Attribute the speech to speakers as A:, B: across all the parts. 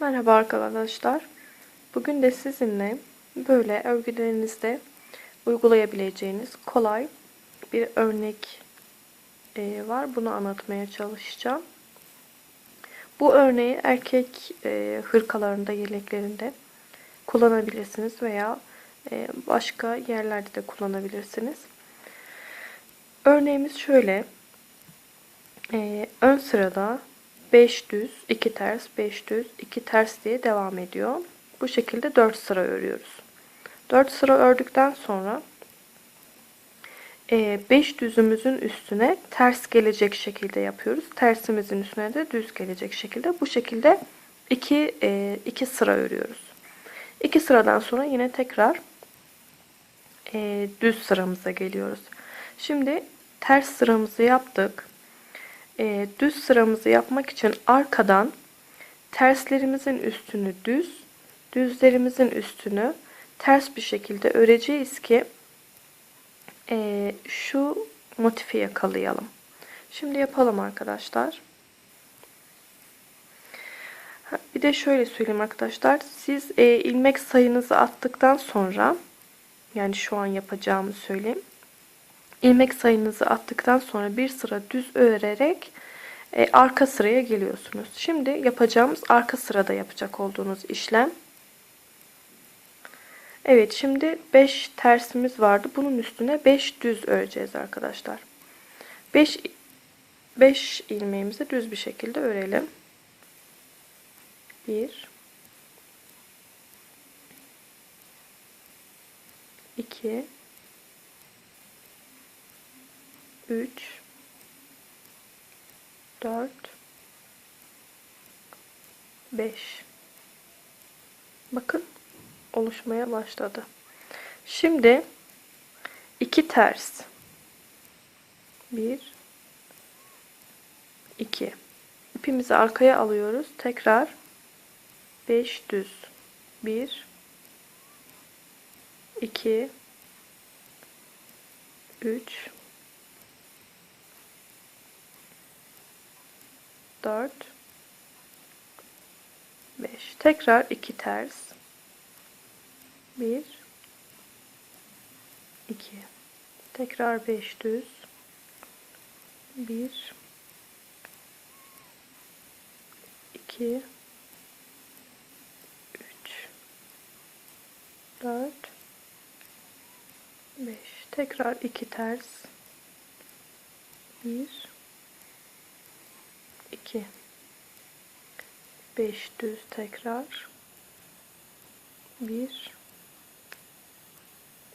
A: Merhaba arkadaşlar. Bugün de sizinle böyle örgülerinizde uygulayabileceğiniz kolay bir örnek e, var. Bunu anlatmaya çalışacağım. Bu örneği erkek e, hırkalarında, yeleklerinde kullanabilirsiniz veya e, başka yerlerde de kullanabilirsiniz. Örneğimiz şöyle. Ön sırada 5 düz, 2 ters, 5 düz, 2 ters diye devam ediyor. Bu şekilde 4 sıra örüyoruz. 4 sıra ördükten sonra 5 e, düzümüzün üstüne ters gelecek şekilde yapıyoruz. Tersimizin üstüne de düz gelecek şekilde. Bu şekilde 2 2 e, sıra örüyoruz. 2 sıradan sonra yine tekrar e, düz sıramıza geliyoruz. Şimdi ters sıramızı yaptık e, düz sıramızı yapmak için arkadan terslerimizin üstünü düz, düzlerimizin üstünü ters bir şekilde öreceğiz ki e, şu motifi yakalayalım. Şimdi yapalım arkadaşlar. Bir de şöyle söyleyeyim arkadaşlar. Siz e, ilmek sayınızı attıktan sonra yani şu an yapacağımı söyleyeyim ilmek sayınızı attıktan sonra bir sıra düz örerek e, arka sıraya geliyorsunuz. Şimdi yapacağımız arka sırada yapacak olduğunuz işlem. Evet şimdi 5 tersimiz vardı. Bunun üstüne 5 düz öreceğiz arkadaşlar. 5 5 ilmeğimizi düz bir şekilde örelim. 1 2 3 4 5 Bakın oluşmaya başladı. Şimdi iki ters. 1 2 ipimizi arkaya alıyoruz. Tekrar 5 düz. 1 2 3 4 5 tekrar 2 ters. 1 2 tekrar 5 düz. 1 2 3 4 5 tekrar 2 ters. 1 2 5 düz tekrar. 1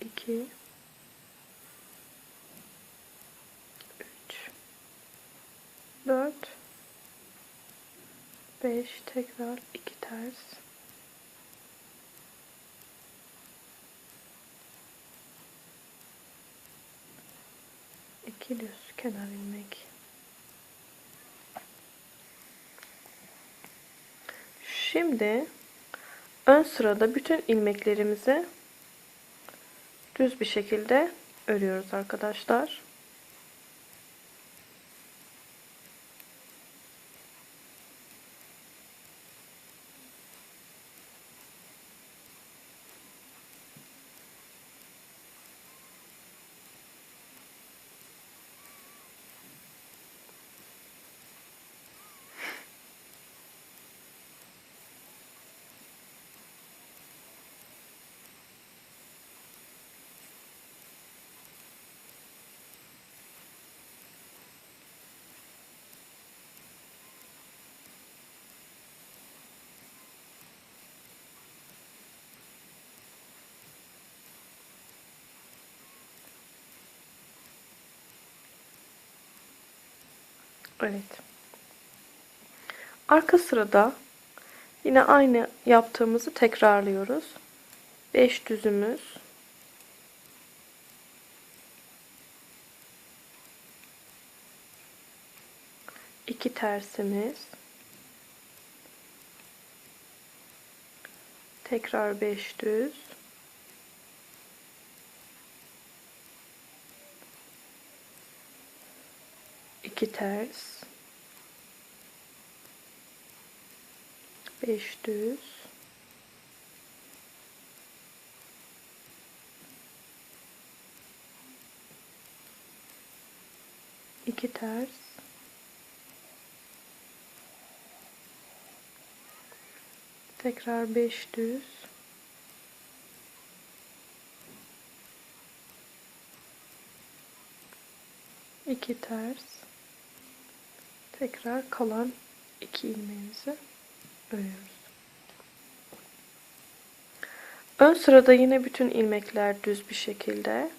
A: 2 3 4 5 tekrar. 2 ters. 2 düz kenar ilmek Şimdi ön sırada bütün ilmeklerimizi düz bir şekilde örüyoruz arkadaşlar. Evet. Arka sırada yine aynı yaptığımızı tekrarlıyoruz. 5 düzümüz. iki tersimiz. Tekrar 5 düz. 2 ters. 5 düz. İki ters. Tekrar 5 düz. İki ters tekrar kalan iki ilmeğimizi örüyoruz. Ön sırada yine bütün ilmekler düz bir şekilde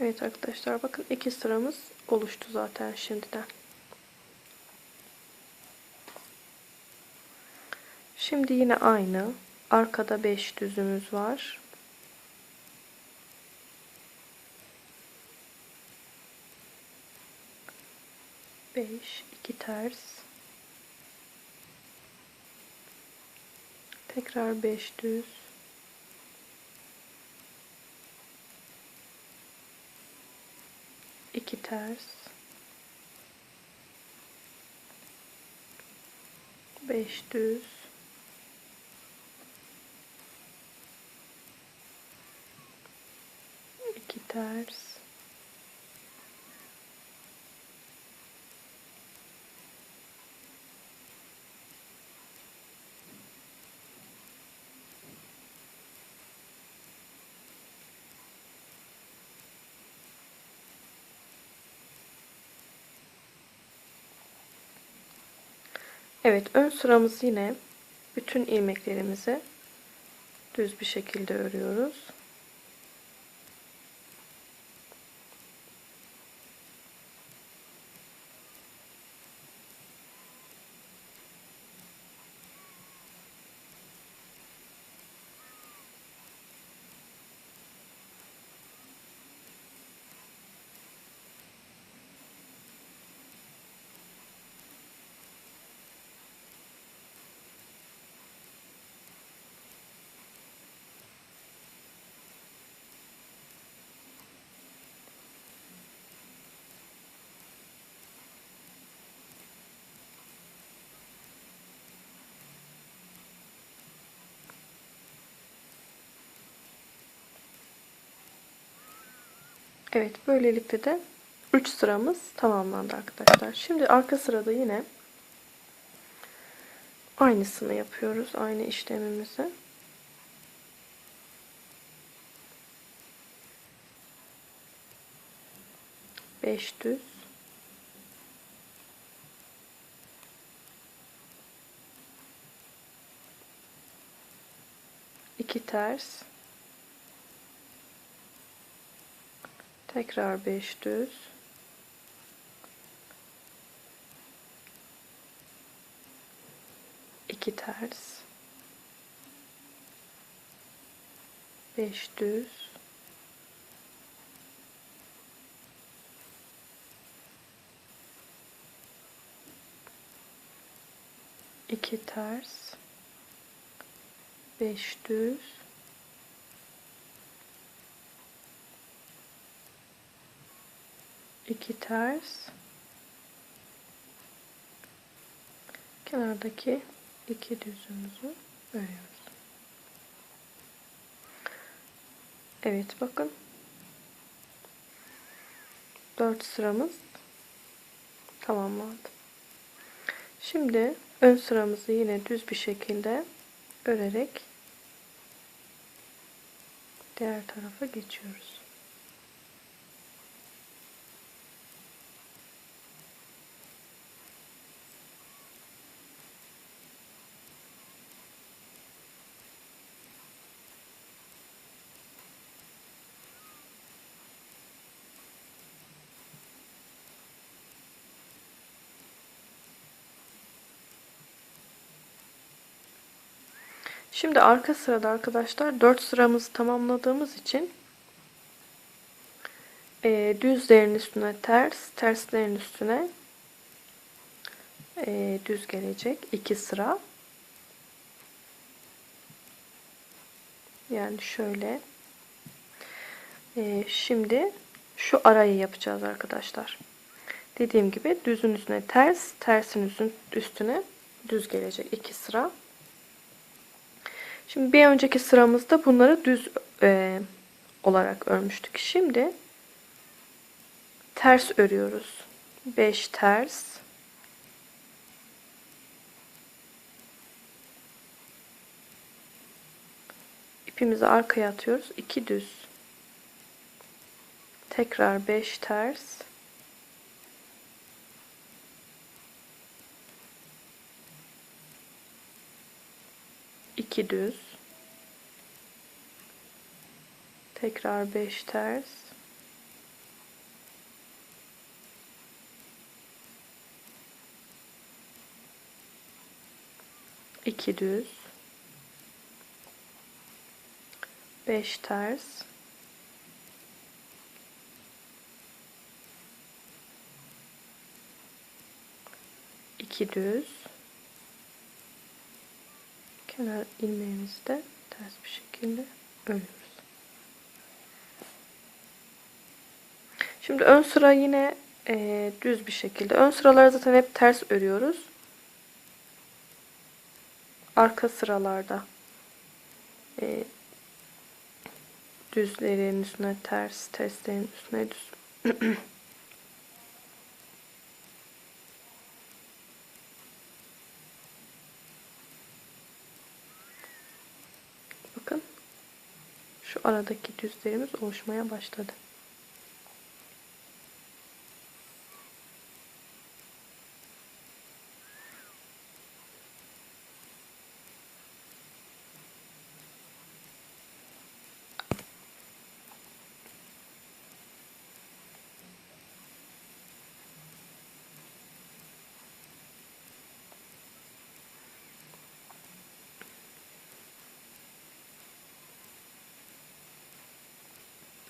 A: Evet arkadaşlar bakın iki sıramız oluştu zaten şimdiden. Şimdi yine aynı. Arkada 5 düzümüz var. Beş, iki ters. Tekrar beş düz. 2 ters. 5 düz. 2 ters Evet ön sıramız yine bütün ilmeklerimizi düz bir şekilde örüyoruz. Evet böylelikle de 3 sıramız tamamlandı arkadaşlar. Şimdi arka sırada yine aynısını yapıyoruz. Aynı işlemimizi. Beş düz. iki ters. Tekrar 5 düz. iki ters. 5 düz. iki ters. 5 düz. 2 ters kenardaki iki düzümüzü örüyoruz. Evet bakın 4 sıramız tamamlandı. Şimdi ön sıramızı yine düz bir şekilde örerek diğer tarafa geçiyoruz. Şimdi arka sırada arkadaşlar 4 sıramızı tamamladığımız için e, düzlerin üstüne ters, terslerin üstüne e, düz gelecek 2 sıra. Yani şöyle. E, şimdi şu arayı yapacağız arkadaşlar. Dediğim gibi düzün üstüne ters, tersin üstüne düz gelecek 2 sıra. Şimdi bir önceki sıramızda bunları düz e, olarak örmüştük. Şimdi ters örüyoruz. 5 ters. İpimizi arkaya atıyoruz. 2 düz. Tekrar 5 ters. 2 düz. Tekrar 5 ters. İki düz. Beş ters. İki düz kenar ilmeğimizi de ters bir şekilde örüyoruz. Şimdi ön sıra yine e, düz bir şekilde. Ön sıraları zaten hep ters örüyoruz. Arka sıralarda e, düzlerin üstüne ters, terslerin üstüne düz. şu aradaki düzlerimiz oluşmaya başladı.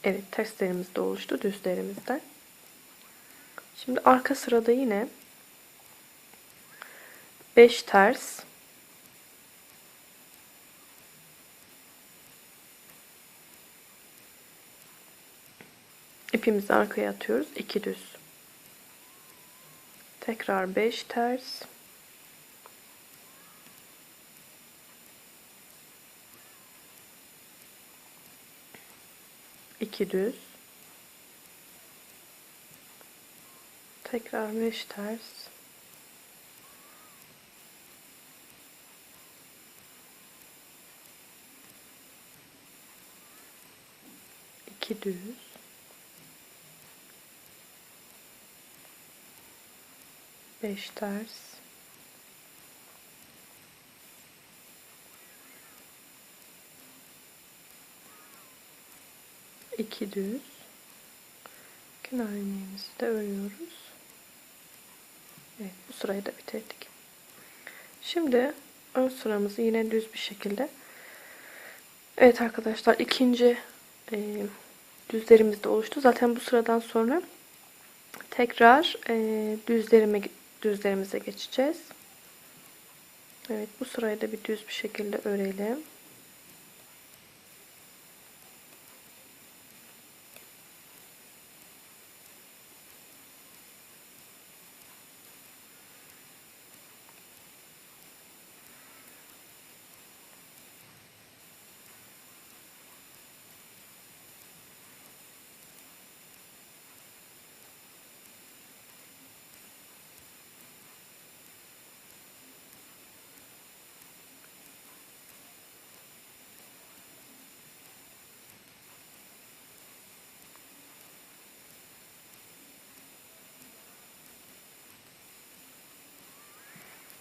A: Evet terslerimiz de oluştu düzlerimizden. Şimdi arka sırada yine 5 ters ipimizi arkaya atıyoruz. 2 düz. Tekrar 5 ters 2 düz. Tekrar 5 ters. İki düz. Beş ters 2 düz kenar ilmeğimizi de örüyoruz. Evet bu sırayı da bitirdik. Şimdi ön sıramızı yine düz bir şekilde Evet arkadaşlar ikinci e, düzlerimiz de oluştu. Zaten bu sıradan sonra tekrar e, düzlerime düzlerimize geçeceğiz. Evet bu sırayı da bir düz bir şekilde örelim.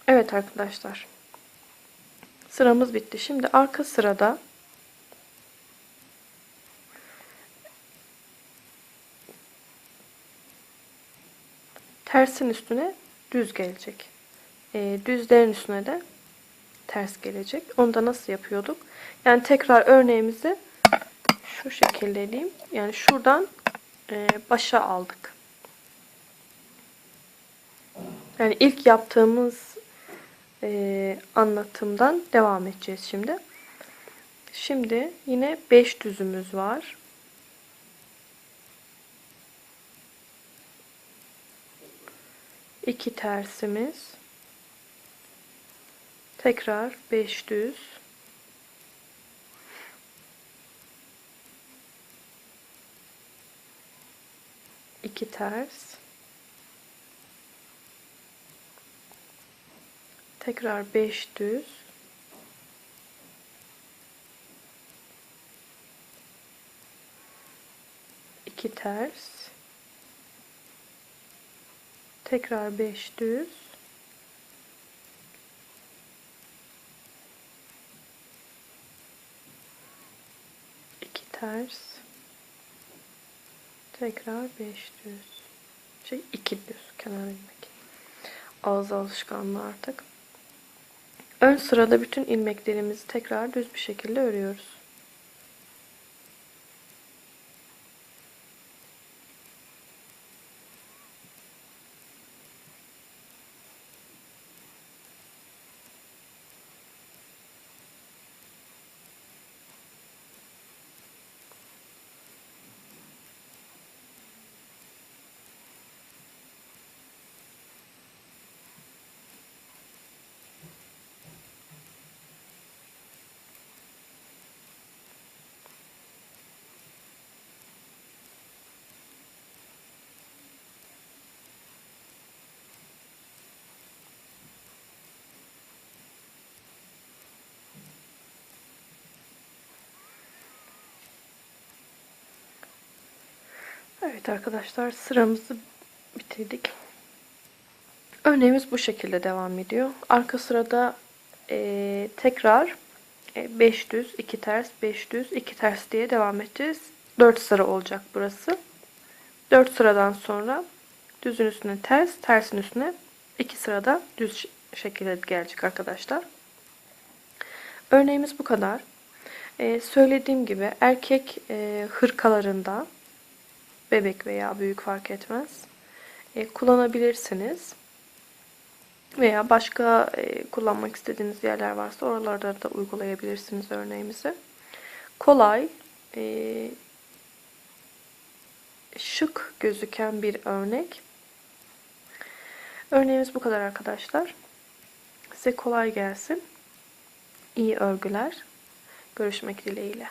A: Evet arkadaşlar. Sıramız bitti. Şimdi arka sırada tersin üstüne düz gelecek. E, düzlerin üstüne de ters gelecek. Onu da nasıl yapıyorduk? Yani tekrar örneğimizi şu şekilde diyeyim. Yani şuradan e, başa aldık. Yani ilk yaptığımız e, anlatımdan devam edeceğiz şimdi. Şimdi yine 5 düzümüz var. İki tersimiz. Tekrar 5 düz. iki ters. Tekrar 5 düz. iki ters. Tekrar 5 düz. iki ters. Tekrar 5 düz. Şey 2 düz kenar ilmek. Ağız alışkanlığı artık. Ön sırada bütün ilmeklerimizi tekrar düz bir şekilde örüyoruz. Evet arkadaşlar sıramızı bitirdik. Örneğimiz bu şekilde devam ediyor. Arka sırada e, tekrar 5 e, düz, 2 ters, 5 düz, 2 ters diye devam edeceğiz. 4 sıra olacak burası. 4 sıradan sonra düzün üstüne ters, tersin üstüne 2 sırada düz şekilde gelecek arkadaşlar. Örneğimiz bu kadar. Ee, söylediğim gibi erkek e, hırkalarında bebek veya büyük fark etmez. E, kullanabilirsiniz. Veya başka e, kullanmak istediğiniz yerler varsa oralarda da uygulayabilirsiniz örneğimizi. Kolay, e, şık gözüken bir örnek. Örneğimiz bu kadar arkadaşlar. Size kolay gelsin. İyi örgüler. Görüşmek dileğiyle.